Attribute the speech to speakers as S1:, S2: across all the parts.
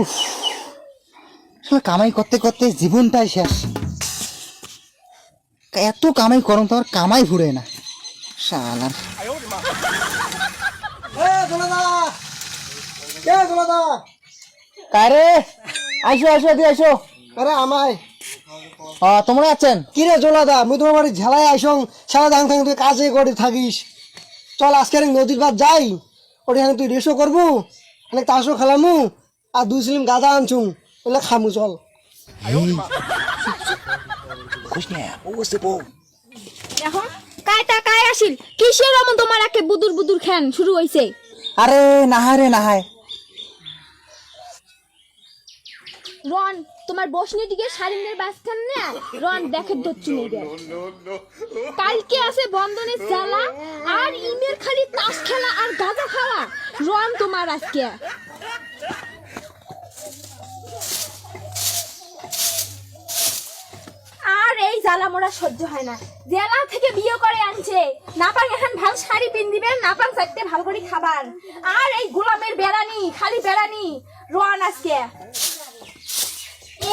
S1: উফ। আসলে কামাই করতে করতে জীবনটাই শেষ। এত কামাই করম তো আর কামাই ফুরে না। শালার। কারে? আইসো আইসো দিয়ে আইসো।
S2: আরে আমায়।
S1: তোমরা আছেন?
S2: কি রে জোলাদা মুই তোমার বাড়ি ঝেলায় আইসং সারা দাং তুই কাজে করে থাকিস। চল আজকে আর নদীর বাদ যাই। ওখানে তুই রেসও করব অনেক তাসও খেলামু আর দুই সিলিম গাঁদা আনছু ওগুলো খামু চল।
S3: এখন কায়টা কায় আসিল? কিসের এমন তোমার একে বুদুর বুদুর খেন শুরু হইছে?
S1: আরে নাহায় রে নাহায়।
S3: রন তোমার বসনি দিকে শারিনের বাসখান না রন দেখে দচ্ছু নেই কালকে আছে বন্ধনের জ্বালা আর ইমের খালি তাস খেলা আর গাঁজা খাওয়া। রন তোমার আজকে। আর এই জ্বালা মোরা সহ্য হয় না। জেলা থেকে বিয়ে করে আনছে। নাপাং এখন ভালো শাড়ি পিন দিবেন নাপাং চারটে ভালো করে খাবার। আর এই গোলামের বেড়ানি খালি বেড়ানি। রন আজকে।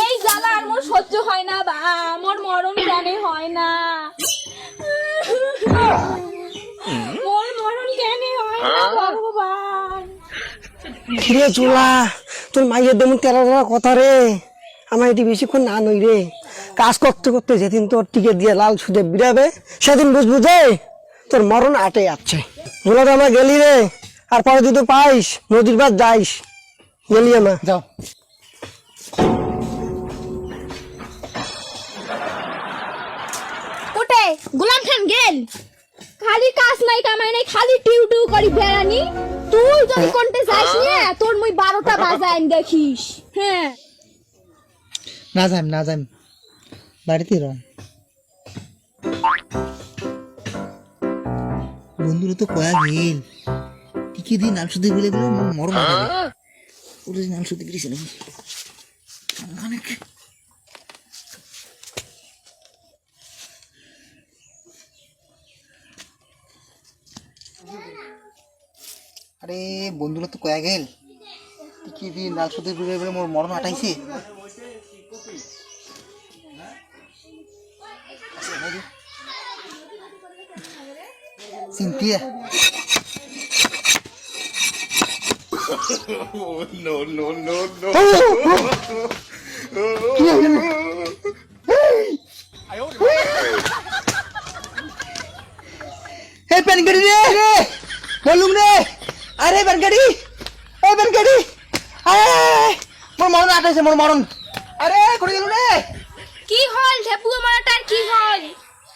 S3: এই জ্বালা আর মোর সহ্য হয় না বা মোর মরণ কেন হয় না? মোর মরণ কেন হয় না ভগবান?
S2: চোলা তোর মাইয়ের দেমন তেরা তেরা কথা রে। আমার এটি বেশিক্ষণ না নই রে। কাজ করতে করতে যেদিন তোর টিকে দিয়ে লাল সুদে বিড়াবে সেদিন বুঝব যে তোর মরণ আটে যাচ্ছে। বলে আমার গেলি রে আর পরে যদি পাইস নদীর বাদ যাইস গেলি আমার
S1: যাও।
S3: গোলাম খান গেল। খালি কাজ নাই কামাই নাই খালি টিউ টিউ করি বেড়ানি। তুই যদি কোনতে যাস না তোর মুই বারোটা বাজাইন দেখিস। হ্যাঁ।
S1: না যাইম না যাইম বাড়িতে রম বন্ধুরা তো কয়া গেল। কি দিয়ে নাল সুদি বলে দিল মরম ওরে নাল সুদি গেছে আরে বন্ধুরা তো কয়া গেল? কি দিন লাল সুদি বলে বলে মোর মরণ আটাইছে no, এই আটাইছে মোর মরণ। আরে করে গেল রে।
S3: কি হল ঢেপু মারাটার কি হল?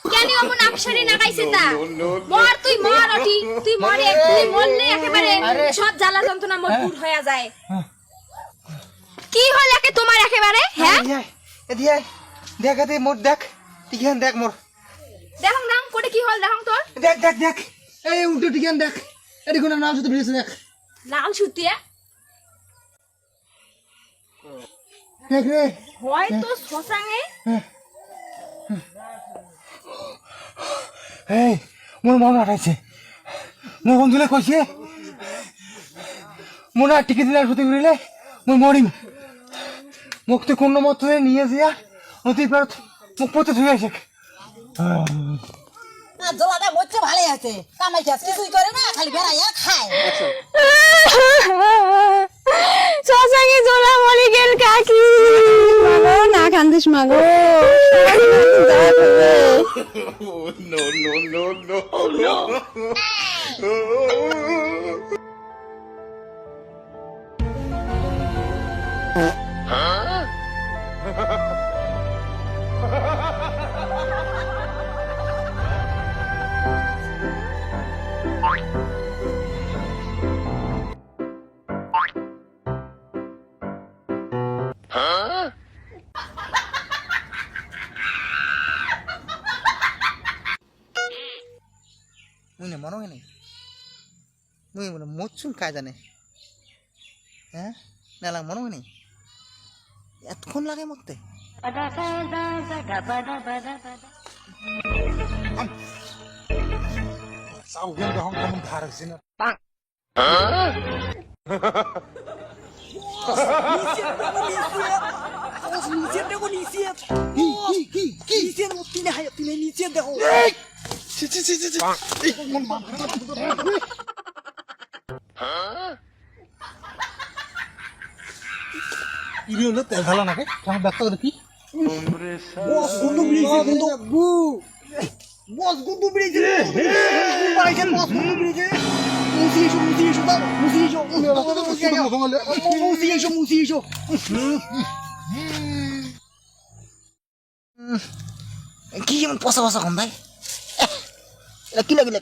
S3: কেন অমন আকশারে নাগাইছে তা? মর তুই মর অটি তুই মরে তুই মরলে একেবারে সব জ্বালা যন্ত্রণা মোর দূর হয়ে যায়। কি হল একে তোমার একেবারে? হ্যাঁ?
S1: এদি আয় দেখ এদি মোর দেখ। টিকেন দেখ মোর।
S3: দেখং নাম কোটে কি হল দেখং তোর?
S1: দেখ দেখ দেখ। এই উল্টো টিকেন দেখ। এদি কোন নাম শুধু বেরিয়েছে দেখ।
S3: লাল সুতিয়া হয়তো শ্মশানে।
S1: এই মোর মন আটাইছে। মোর বন্ধুলে কইছে মনে আর টিকে দিলে সত্যি করিলে মোর মরিম। মুখ তো কোন মত নিয়ে যা নদীর পারত মুখ পথে ধুয়ে আসে
S4: জলাটা মরছে ভালোই আছে। কামাই কাজ কিছুই করে না খালি বেড়াইয়া খায়।
S3: শ্মশানে জোলা মরে গেল কাকি।
S5: মাগো না কান্দিস মাগো।
S1: মুই না মনে হয় নাই মুই মানে মরছুন কায় জানে? হ্যাঁ? না লাগ মনে হয় এতক্ষণ লাগে মরতে।
S6: চাউল দেখোন কেমন ধার হয়েছে না ছি, ছি, ছি, ছি, ছি। এই, মন ইরি হলো তেল ঢালা নাকি কেমন ব্যস্ত করে কি
S2: বস গুন্ডু বিড়িছে গুন্ডু বস গুন্ডু বিড়িছে বস গুন্ডু বিড়িছে
S1: কি পচা পচা গন্ধাই এটা কি লাগিলে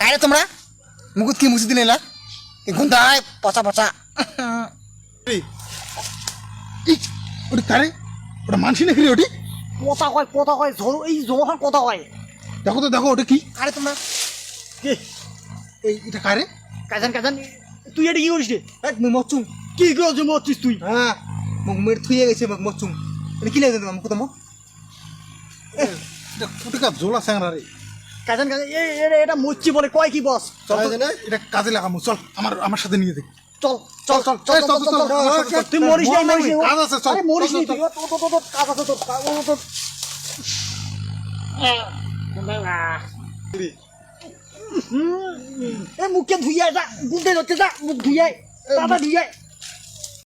S1: কারে তোমরা? মুকুত কি মুছি দিলে এলা গন্ধাই পচা পচা
S6: ওটা কারে? ওটা মানসি নাকি রে ওটি?
S2: কয় কয় ঝড় এই জোহান কথা কয়।
S6: দেখো তো দেখো ওটা কি?
S1: কারে তোমরা?
S6: কে এই এটা কারে
S2: কাজান কাজান তুই এটা কি করিস রে
S1: মুই মরচুম
S2: কি করছিস মরছিস তুই
S1: হ্যাঁ মুখ মেরে থুয়ে গেছে মুখ মরচুম এটা কি লাগে তোমার মুখ তোমার
S6: এটা ফুটকা জোলা স্যাংরা রে
S2: কাজান কাজান এটা এটা মরছি বলে কয় কি বস
S6: চল এটা কাজে লাগামো চল আমার আমার সাথে নিয়ে দেখ
S2: চল চল চল চল
S6: চল, চল, চল, চল, চল,
S2: তুই মরিস নাই মরিস
S6: কাজ আছে, চল,
S2: আরে মরিস
S6: চল,
S2: নাই
S6: চল,
S2: তুই তো তো তো কাজ আছে তোর কাজ আছে তোর এ মুখে ধুইয়া যা গুন্ডে ধরতে যা মুখ ধুইয়া দাদা ধুইয়া